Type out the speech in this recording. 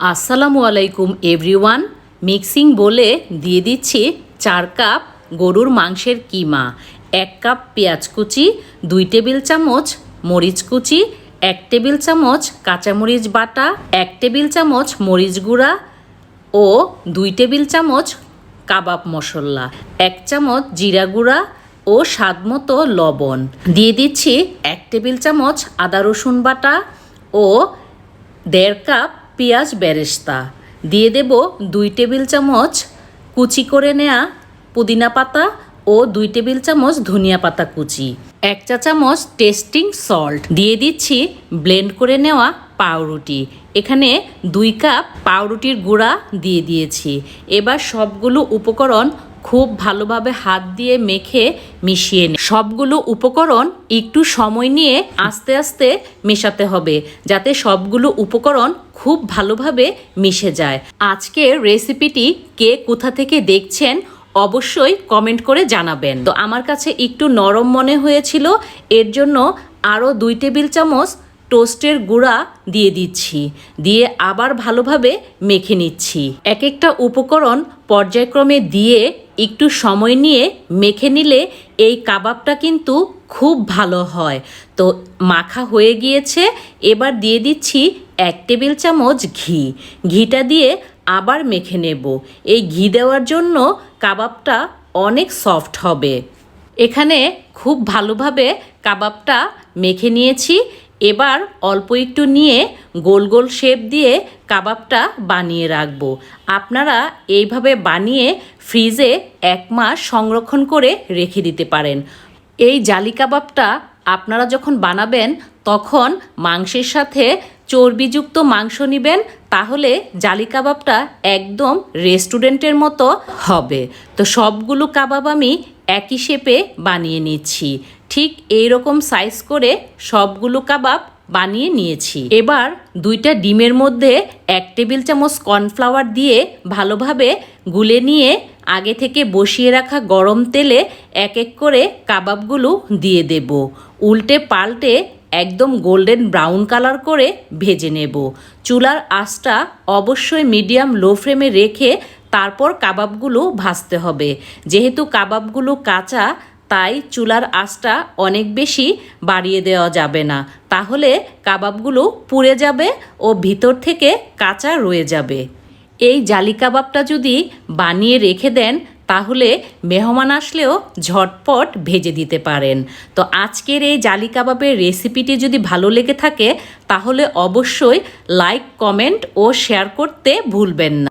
আসসালামু আলাইকুম, everyone. Mixing বলে দিয়ে দিচ্ছি চার কাপ গরুর মাংসের কিমা, এক কাপ পেঁয়াজ কুচি, দুই টেবিল চামচ মরিচ কুচি, এক টেবিল চামচ কাঁচামরিচ বাটা, এক টেবিল চামচ মরিচ গুঁড়া ও দুই টেবিল চামচ কাবাব মশলা, এক চামচ জিরা গুঁড়া ও স্বাদ মতো লবণ। দিয়ে দিচ্ছি এক টেবিল চামচ আদা রসুন বাটা ও দেড় কাপ পেঁয়াজ বেরেস্তা। দিয়ে দেব দুই টেবিল চামচ কুচি করে নেয়া পুদিনা পাতা ও দুই টেবিল চামচ ধনিয়া পাতা কুচি। এক চা চামচ টেস্টিং সল্ট। দিয়ে দিচ্ছি ব্লেন্ড করে নেওয়া পাউরুটি। এখানে দুই কাপ পাউরুটির গুঁড়া দিয়ে দিয়েছি। এবার সবগুলো উপকরণ খুব ভালোভাবে হাত দিয়ে মেখে মিশিয়ে নে। সবগুলো উপকরণ একটু সময় নিয়ে আস্তে আস্তে মেশাতে হবে, যাতে সবগুলো উপকরণ খুব ভালোভাবে মিশে যায়। আজকের রেসিপিটি কে কোথা থেকে দেখছেন অবশ্যই কমেন্ট করে জানাবেন। তো আমার কাছে একটু নরম মনে হয়েছিল, এর জন্য আরও দুই টেবিল চামচ টোস্টের গুঁড়া দিয়ে দিচ্ছি, দিয়ে আবার ভালোভাবে মেখে নিচ্ছি। এক একটা উপকরণ পর্যায়ক্রমে দিয়ে একটু সময় নিয়ে মেখে নিলে এই কাবাবটা কিন্তু খুব ভালো হয়। তো মাখা হয়ে গিয়েছে, এবার দিয়ে দিচ্ছি এক টেবিল চামচ ঘি। ঘিটা দিয়ে আবার মেখে নেব। এই ঘি দেওয়ার জন্য কাবাবটা অনেক সফট হবে। এখানে খুব ভালোভাবে কাবাবটা মেখে নিয়েছি এবার অল্প একটু নিয়ে গোল গোল শেপ দিয়ে কাবাবটা বানিয়ে রাখব। আপনারা এইভাবে বানিয়ে ফ্রিজে এক মাস সংরক্ষণ করে রেখে দিতে পারেন। এই জালি কাবাবটা আপনারা যখন বানাবেন, তখন মাংসের সাথে চর্বিযুক্ত মাংস নেবেন, তাহলে জালি কাবাবটা একদম রেস্টুরেন্টের মতো হবে। তো সবগুলো কাবাব আমি একই শেপে বানিয়ে নিচ্ছি। ঠিক এই রকম সাইজ করে সবগুলো কাবাব বানিয়ে নিয়েছি। এবার দুইটা ডিমের মধ্যে এক টেবিল চামচ কর্নফ্লাওয়ার দিয়ে ভালোভাবে গুলে নিয়ে আগে থেকে বসিয়ে রাখা গরম তেলে এক এক করে কাবাবগুলো দিয়ে দেব। উল্টে পাল্টে একদম গোল্ডেন ব্রাউন কালার করে ভেজে নেব। চুলার আঁচটা অবশ্যই মিডিয়াম লো ফ্লেমে রেখে তারপর কাবাবগুলো ভাজতে হবে। যেহেতু কাবাবগুলো কাঁচা তাই চুলার আঁচটা অনেক বেশি বাড়িয়ে দেওয়া যাবে না। তাহলে কাবাবগুলো পুড়ে যাবে ও ভিতর থেকে কাঁচা রয়ে যাবে। এই জালি কাবাবটা যদি বানিয়ে রেখে দেন, তাহলে মেহমান আসলেও ঝটপট ভেজে দিতে পারেন। তো আজকের এই জালি কাবাবের রেসিপিটি যদি ভালো লেগে থাকে, তাহলে অবশ্যই লাইক, কমেন্ট ও শেয়ার করতে ভুলবেন না।